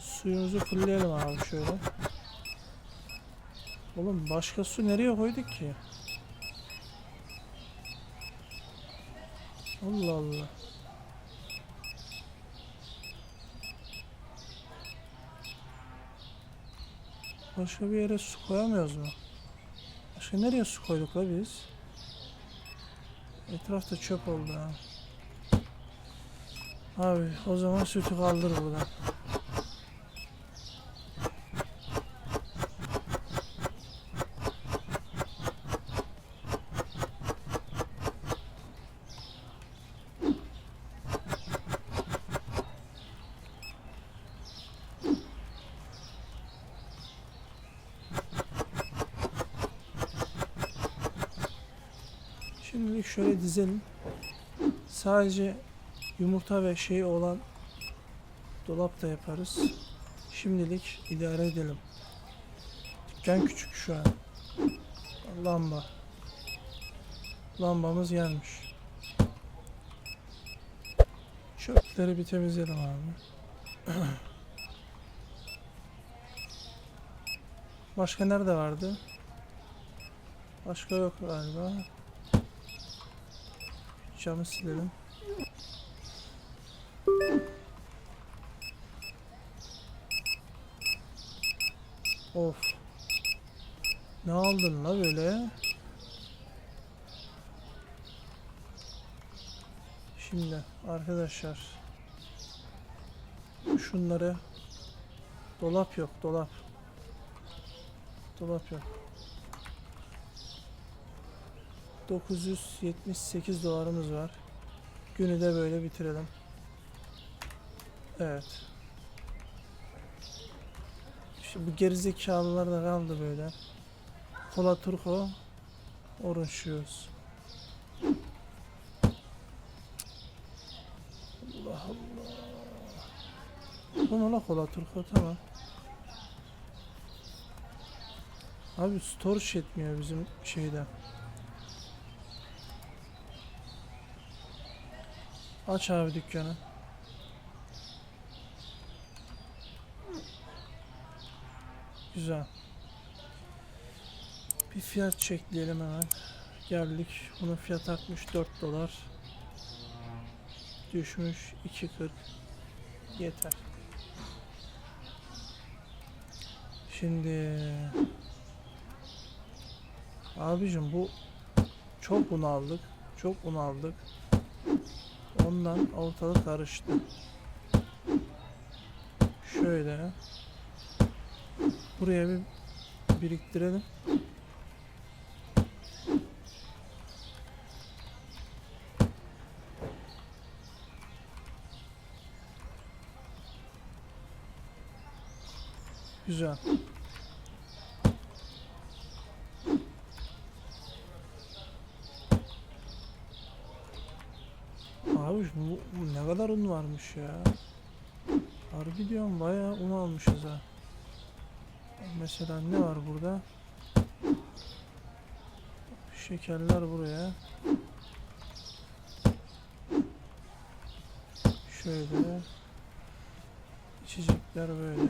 Suyumuzu fullleyelim abi şöyle. Oğlum başka su nereye koyduk ki? Allah Allah. Başka bir yere su koyamıyoruz mu? Başka nereye su koyduk la biz? Etrafta çöp oldu ha. Abi o zaman sütü kaldır buradan. Şimdilik şöyle dizelim. Sadece yumurta ve şey olan dolap da yaparız. Şimdilik idare edelim. Dükkan küçük şu an. Lamba. Lambamız gelmiş. Çöpleri bir temizleyelim abi. Başka nerede vardı? Başka yok galiba. Camı silelim. Of. Ne aldın la böyle? Şimdi arkadaşlar şunları dolap yok dolap. Dolap yok. 978 dolarımız var. Günü de böyle bitirelim. Evet Şimdi bu gerizekalılar da kaldı böyle Kola Turko Shoes Allah Allah. Bu ne la kola turko tamam. Abi storage yetmiyor bizim şeyde. Aç abi dükkanı. Güzel. Bir fiyat çekleyelim hemen. Geldik. Bunun fiyatı 64 dolar. Düşmüş 2.40. Yeter. Şimdi abicim bu çok un aldık. Çok un aldık. Ondan ortalık karıştı. Şöyle buraya bir biriktirelim. Güzel. Abi bu, bu ne kadar un varmış ya. Harbi diyorum bayağı un almışız ha. Mesela ne var burada? Şekerler buraya. Şöyle. İçecekler böyle.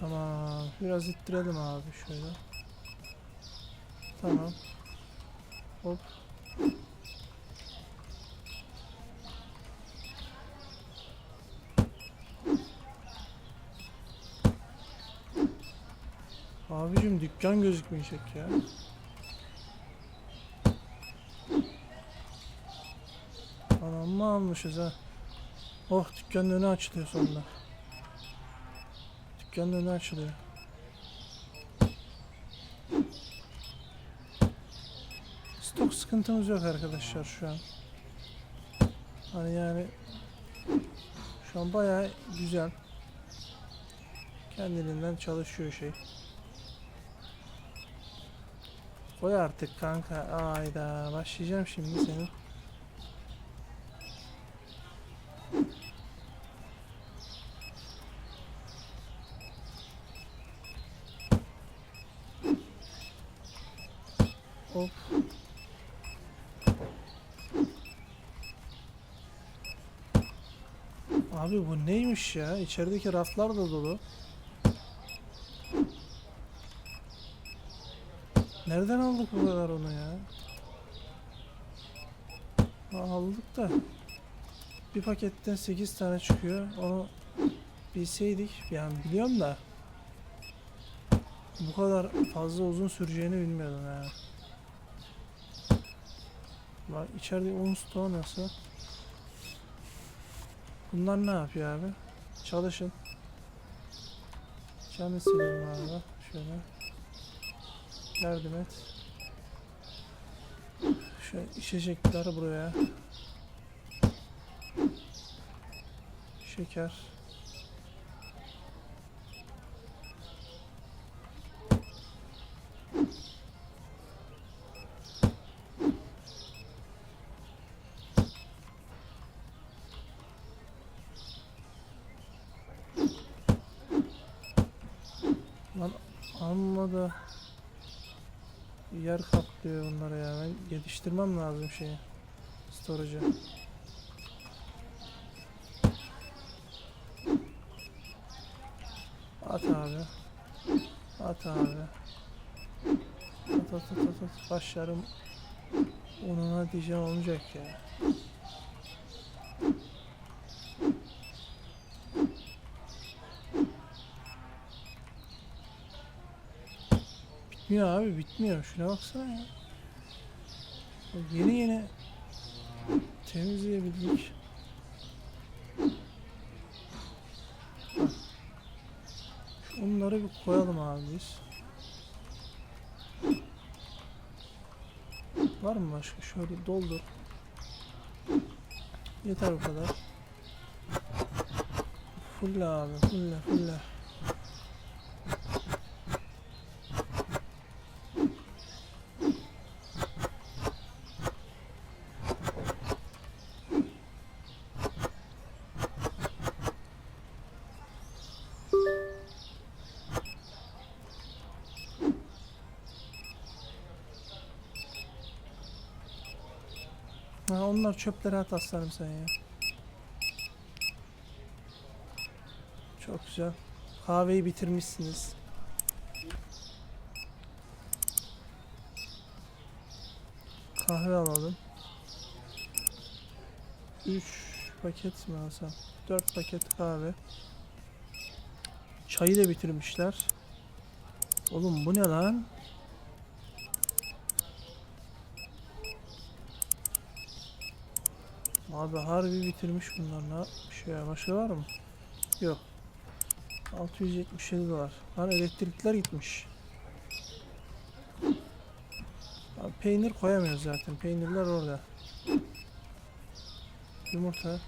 Tamam. Biraz ittirelim abi şöyle. Tamam. Hop. Abicim dükkan gözükmeyecek ya. Anam mı almışız ha? Oh dükkanın önü açılıyor sonunda. Dükkanın önü açılıyor. Stok sıkıntımız yok arkadaşlar şu an. Hani yani şu an bayağı güzel. Kendiliğinden çalışıyor şey. Koy artık kanka. Ayda başlayacağım şimdi senin. Hop. Abi bu neymiş ya? İçerideki raflar da dolu. Nereden aldık bu kadar onu ya? Aldık da bir paketten 8 tane çıkıyor. Onu bilseydik yani biliyorum da bu kadar fazla uzun süreceğini bilmiyordum yani. Bak içeride un stoğu nasıl? Bunlar ne yapıyor abi? Çalışın. Canı silelim abi. Şöyle. Yardım et. Şöyle içecekler buraya. Şeker. Lan amma da yer kaplıyor bunlara ya. Ben yetiştirmem lazım şeyi. Storage'ı. At abi. At abi. At at at at at. Başlarım ununa diyeceğim olmayacak ya. Bitmiyor abi bitmiyor. Şuna baksana ya. Yeni yeni temizleyebildik. Onları bir koyalım abi biz. Var mı başka? Şöyle doldur. Yeter bu kadar. Fulle abi, fulle, fulle. Ha, onlar çöplere at aslanım sen ya. Çok güzel. Kahveyi bitirmişsiniz. Kahve alalım. 3 paket mi alsam? 4 paket kahve. Çayı da bitirmişler. Oğlum bu ne lan? Abi harbi bitirmiş bunlar ne yapmış ya başka var mı? Yok. 677 dolar Lan elektrikler gitmiş. Abi peynir koyamıyoruz zaten. Peynirler orada. Yumurta